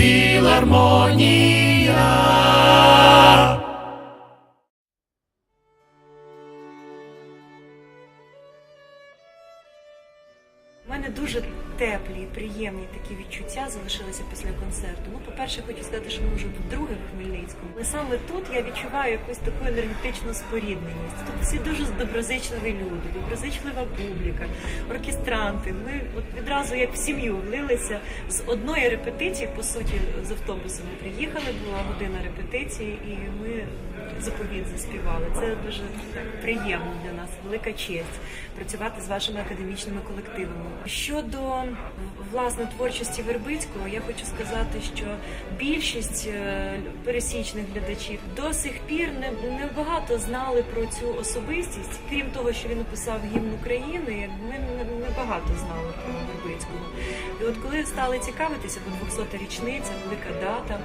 Філармонія. У мене дуже теплі, приємні такі відчуття залишилися після концерту. Ну, по-перше, хочу сказати, що ми вже вдруге в Хмельницькому. Але саме тут я відчуваю якусь таку енергетичну спорідненість. Тут всі дуже доброзичливі люди, доброзичлива публіка, оркестранти. Ми от відразу як в сім'ю влилися з одної репетиції, по суті, з автобусом ми приїхали, була година репетиції, і ми заповіт заспівали. Це дуже так приємно для нас, велика честь працювати з вашими академічними колективами. Щодо власне творчості Вербицького, я хочу сказати, що більшість е, пересічних глядачів до сих пір не, не багато знали про цю особистість. Крім того, що він написав гімн України, ми не багато знали про Вербицького. І от коли стали цікавитися, бо 200-та річниця, велика дата.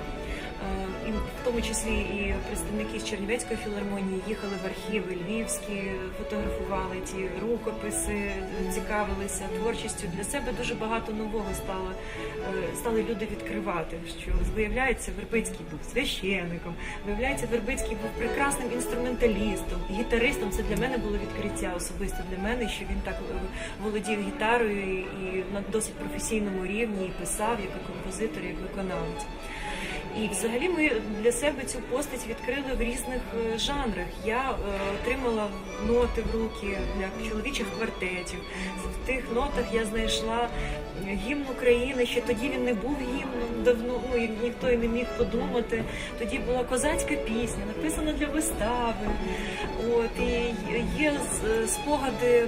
Е, І в тому числі і представники з Чернівецької філармонії їхали в архіви львівські, фотографували ті рукописи, цікавилися творчістю. Для себе дуже багато нового стало е, стали люди відкривати. Що виявляється, Вербицький був священником, виявляється, Вербицький був прекрасним інструменталістом, гітаристом. Це для мене було відкриття особисто для мене, що він так е, володів гітарою і на досить професійному рівні і писав як композитор, як виконавець. І взагалі ми для себе цю постать відкрили в різних е, жанрах. Я е, отримала ноти в руки для чоловічих квартетів. В тих нотах я знайшла е, гімн України. Ще тоді він не був гімном давно. Ну ніхто і не міг подумати. Тоді була козацька пісня, написана для вистави. От і є спогади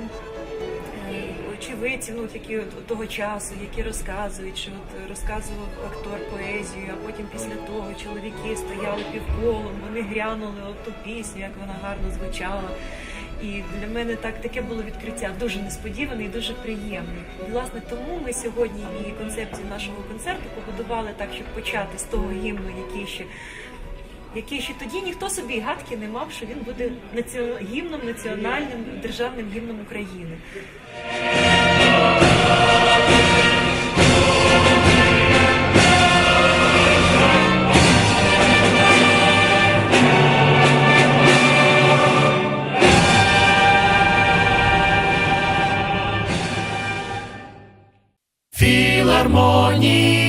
очевидців, ну такі того часу, які розказують, що от розказував актор поезію, а потім після того чоловіки стояли півколом, вони грянули от ту пісню, як вона гарно звучала. І для мене так таке було відкриття дуже несподіване і дуже приємне. Власне, тому ми сьогодні і концепцію нашого концерту побудували так, щоб почати з того гімну, який ще який ще тоді ніхто собі гадки не мав, що він буде гімном національним державним гімном України. Філармонія.